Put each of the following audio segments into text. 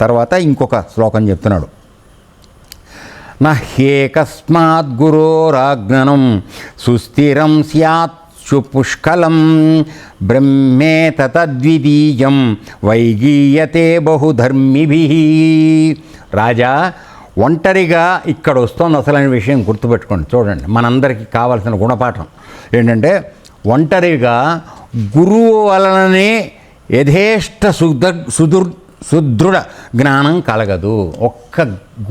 తర్వాత ఇంకొక శ్లోకం చెప్తున్నాడు. నహ్యేకస్మాత్ గురోరాజ్ఞనం సుస్థిరం స్యాత్ సుపుష్కలం బ్రహ్మేత తద్వితీయం వైగీయతే బహుధర్మిభి. రాజా ఒంటరిగా ఇక్కడ వస్తోంది అసలైన విషయం గుర్తుపెట్టుకోండి చూడండి. మనందరికీ కావాల్సిన గుణపాఠం ఏంటంటే ఒంటరిగా గురువు వలననే యథేష్ట సుదర్ సుదుర్ సుదృఢ జ్ఞానం కలగదు. ఒక్క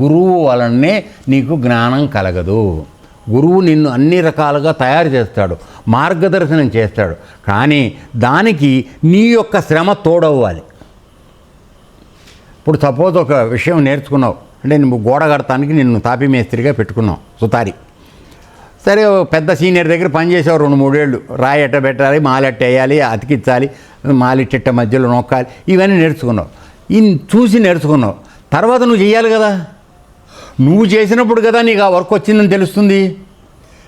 గురువు వలనే నీకు జ్ఞానం కలగదు. గురువు నిన్ను అన్ని రకాలుగా తయారు చేస్తాడు మార్గదర్శనం చేస్తాడు. కానీ దానికి నీ యొక్క శ్రమ తోడవ్వాలి. ఇప్పుడు సపోజ్ ఒక విషయం నేర్చుకున్నావు. అంటే నువ్వు గోడ కడటానికి నిన్ను తాపి మేస్త్రిగా పెట్టుకున్నావు సుతారి. సరే పెద్ద సీనియర్ దగ్గర పనిచేసావు రెండు మూడేళ్ళు. రాయి ఎట్ట పెట్టాలి మాలెట్ట వేయాలి అతికించాలి మాలిట్టెట్ట మధ్యలో నొక్కాలి ఇవన్నీ నేర్చుకున్నావు. ఈ చూసి నేర్చుకున్నావు. తర్వాత నువ్వు చేయాలి కదా. నువ్వు చేసినప్పుడు కదా నీకు ఆ వర్క్ వచ్చిందని తెలుస్తుంది.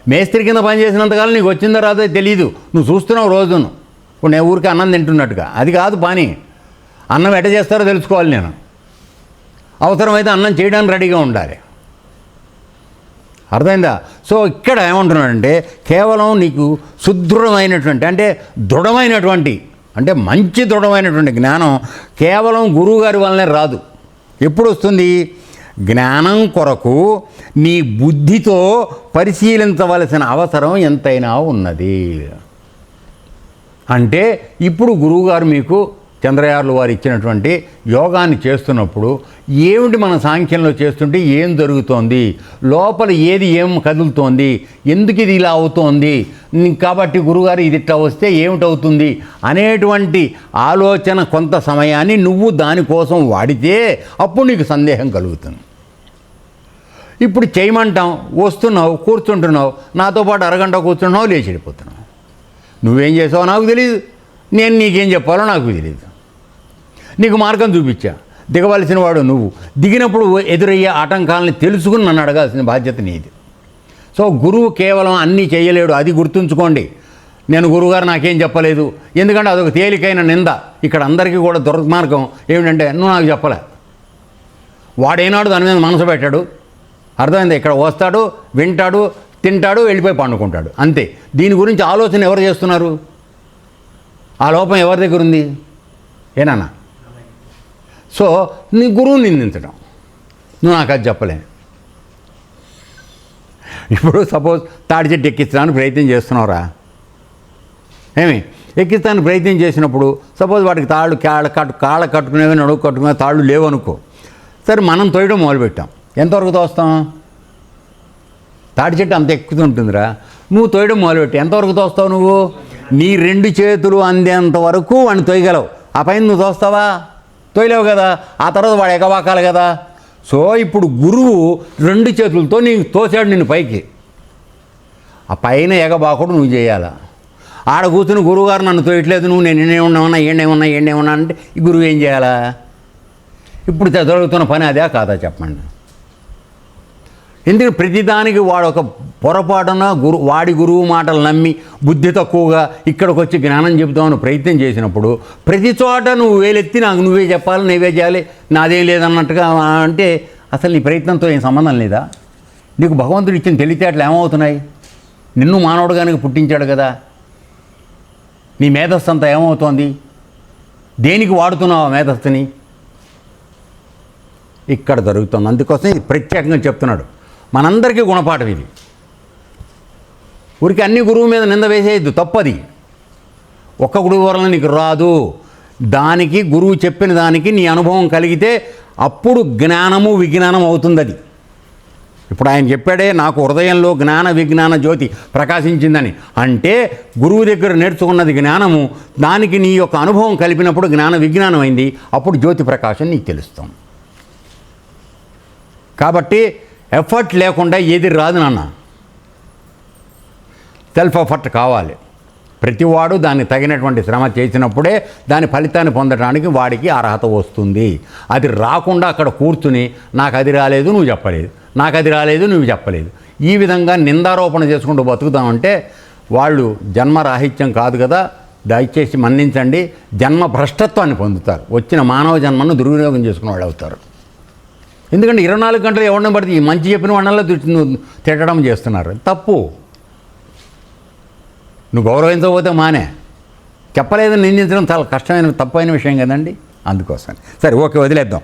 మేస్త్రి కింద పనిచేసినంతకాలం నీకు వచ్చిందో రాదో తెలియదు నువ్వు చూస్తున్నావు రోజును. ఇప్పుడు నేను ఊరికి అన్నం తింటున్నట్టుగా. అది కాదు పని. అన్నం ఎట చేస్తారో తెలుసుకోవాలి నేను. అవసరమైతే అన్నం చేయడానికి రెడీగా ఉండాలి. అర్థమైందా? సో ఇక్కడ ఏమంటున్నాడంటే కేవలం నీకు సుదృఢమైనటువంటి అంటే దృఢమైనటువంటి అంటే మంచి దృఢమైనటువంటి జ్ఞానం కేవలం గురువుగారి వల్లనే రాదు. ఎప్పుడు వస్తుంది జ్ఞానం కొరకు నీ బుద్ధితో పరిశీలించవలసిన అవసరం ఎంతైనా ఉన్నది. అంటే ఇప్పుడు గురువుగారు మీకు చంద్రయార్లు వారు ఇచ్చినటువంటి యోగాన్ని చేస్తున్నప్పుడు ఏమిటి మన సాంఖ్యంలో చేస్తుంటే ఏం జరుగుతోంది? లోపల ఏది ఏం కదులుతోంది? ఎందుకు ఇది ఇలా అవుతోంది? కాబట్టి గురుగారు ఇది ఇట్లా వస్తే ఏమిటవుతుంది? అనేటువంటి ఆలోచన కొంత సమయాన్ని నువ్వు దానికోసం వాడితే అప్పుడు నీకు సందేహం కలుగుతుంది. ఇప్పుడు చేయమంటాం వస్తున్నావు కూర్చుంటున్నావు నాతో పాటు అరగంట కూర్చుంటున్నావు లేచి వెళ్ళిపోతున్నావు నువ్వేం చేసావో నాకు తెలియదు నేను నీకేం చెప్పాలో నాకు తెలియదు నీకు మార్గం చూపించా. దిగవలసిన వాడు నువ్వు. దిగినప్పుడు ఎదురయ్యే ఆటంకాలని తెలుసుకుని నన్ను అడగాల్సిన బాధ్యత నీది. సో గురువు కేవలం అన్నీ చేయలేడు అది గుర్తుంచుకోండి. నేను గురువుగారు నాకేం చెప్పలేదు. ఎందుకంటే అదొక తేలికైన నింద. ఇక్కడ అందరికీ కూడా దుర్మార్గం ఏమిటంటే నువ్వు నాకు చెప్పలే. వాడేనాడు దాని మీద మనసు పెట్టాడు. అర్థమైంది? ఇక్కడ వస్తాడు వింటాడు తింటాడు వెళ్ళిపోయి పండుకుంటాడు. అంతే. దీని గురించి ఆలోచన ఎవరు చేస్తున్నారు? ఆ లోపం ఎవరి దగ్గర ఉంది? ఏనాన్న సో నీ గురువు నిందించడం. నువ్వు నాకు అది చెప్పలేను ఇప్పుడు సపోజ్ తాడి చెట్టు ఎక్కించడానికి ప్రయత్నం చేస్తున్నావురా. ఏమి? ఎక్కిస్తానికి ప్రయత్నం చేసినప్పుడు సపోజ్ వాటికి తాళ్ళు కాళ్ళ కట్టు కాళ్ళ కట్టుకునేవి నడువు కట్టుకునే తాళ్ళు లేవనుకో. సరే మనం తోయడం మొదలుపెట్టాం. ఎంతవరకు తోస్తాం? తాడి చెట్టు అంత ఎక్కుతుంటుందిరా నువ్వు తోయడం మొదలుపెట్టి. ఎంతవరకు తోస్తావు నువ్వు? నీ రెండు చేతులు అందేంత వరకు వాడిని తోయగలవు. ఆ పైన నువ్వు తోస్తావా? తోయలేవు కదా? ఆ తర్వాత వాడు ఎగవాకాలి కదా? సో ఇప్పుడు గురువు రెండు చేతులతో నీకు తోసాడు నిన్ను పైకి. ఆ పైన ఎగబాకుడు నువ్వు చేయాలా. ఆడ కూర్చుని గురువుగారు నన్ను తోయట్లేదు నువ్వు నేను ఎన్నే ఉన్నావున్నా ఏండే ఉన్నా ఏండే ఉన్నా అంటే ఈ గురువు ఏం చేయాలా? ఇప్పుడు జరుగుతున్న పని అదే కాదా చెప్పండి. ఎందుకు ప్రతిదానికి వాడు ఒక పొరపాటున గురు వాడి గురువు మాటలు నమ్మి బుద్ధి తక్కువగా ఇక్కడికి వచ్చి జ్ఞానం చెబుతామని ప్రయత్నం చేసినప్పుడు ప్రతి చోట నువ్వు వేలెత్తి నాకు నువ్వే చెప్పాలి నువ్వే చేయాలి నాదేం లేదన్నట్టుగా అంటే అసలు నీ ప్రయత్నంతో ఏం సంబంధం లేదా? నీకు భగవంతుడు ఇచ్చిన తెలివితేటలు ఏమవుతున్నాయి? నిన్ను మానవుడుగానికి పుట్టించాడు కదా. నీ మేధస్సు అంతా ఏమవుతోంది? దేనికి వాడుతున్నావు ఆ మేధస్సుని? ఇక్కడ జరుగుతుంది. అందుకోసం ఇది ప్రత్యేకంగా చెప్తున్నాడు. మనందరికీ గుణపాఠం ఇది. ఊరికి అన్ని గురువు మీద నింద వేసేయద్దు తప్పది. ఒక్క గురువు వలన నీకు రాదు. దానికి గురువు చెప్పిన దానికి నీ అనుభవం కలిగితే అప్పుడు జ్ఞానము విజ్ఞానం అవుతుంది అది ఇప్పుడు ఆయన చెప్పాడే నాకు హృదయంలో జ్ఞాన విజ్ఞాన జ్యోతి ప్రకాశించిందని. అంటే గురువు దగ్గర నేర్చుకున్నది జ్ఞానము దానికి నీ యొక్క అనుభవం కలిపినప్పుడు జ్ఞాన విజ్ఞానం అయింది అప్పుడు జ్యోతి ప్రకాశం నీకు తెలుస్తాం. కాబట్టి ఎఫర్ట్ లేకుండా ఏది రాదు నాన్న. సెల్ఫ్ ఎఫర్ట్ కావాలి. ప్రతివాడు దాన్ని తగినటువంటి శ్రమ చేసినప్పుడే దాని ఫలితాన్ని పొందడానికి వాడికి అర్హత వస్తుంది. అది రాకుండా అక్కడ కూర్చుని నాకు అది రాలేదు నువ్వు చెప్పలేదు. నాకు అది రాలేదు నువ్వు చెప్పలేదు. ఈ విధంగా నిందారోపణ చేసుకుంటూ బతుకుతామంటే వాళ్ళు జన్మరాహిత్యం కాదు కదా దయచేసి మన్నించండి. జన్మ భ్రష్టత్వాన్ని పొందుతారు. వచ్చిన మానవ జన్మను దుర్వినియోగం చేసుకున్న వాళ్ళు అవుతారు. ఎందుకంటే ఇరవై నాలుగు గంటలు ఎవరిని పడితే ఈ మంచి చెప్పిన వాళ్ళలో తిట్టడం చేస్తున్నారు. తప్పు. నువ్వు గౌరవించకపోతే మానే. చెప్పలేదని నిందించడం చాలా కష్టమైన తప్పైన విషయం కదండి. అందుకోసం సరే ఓకే వదిలేద్దాం.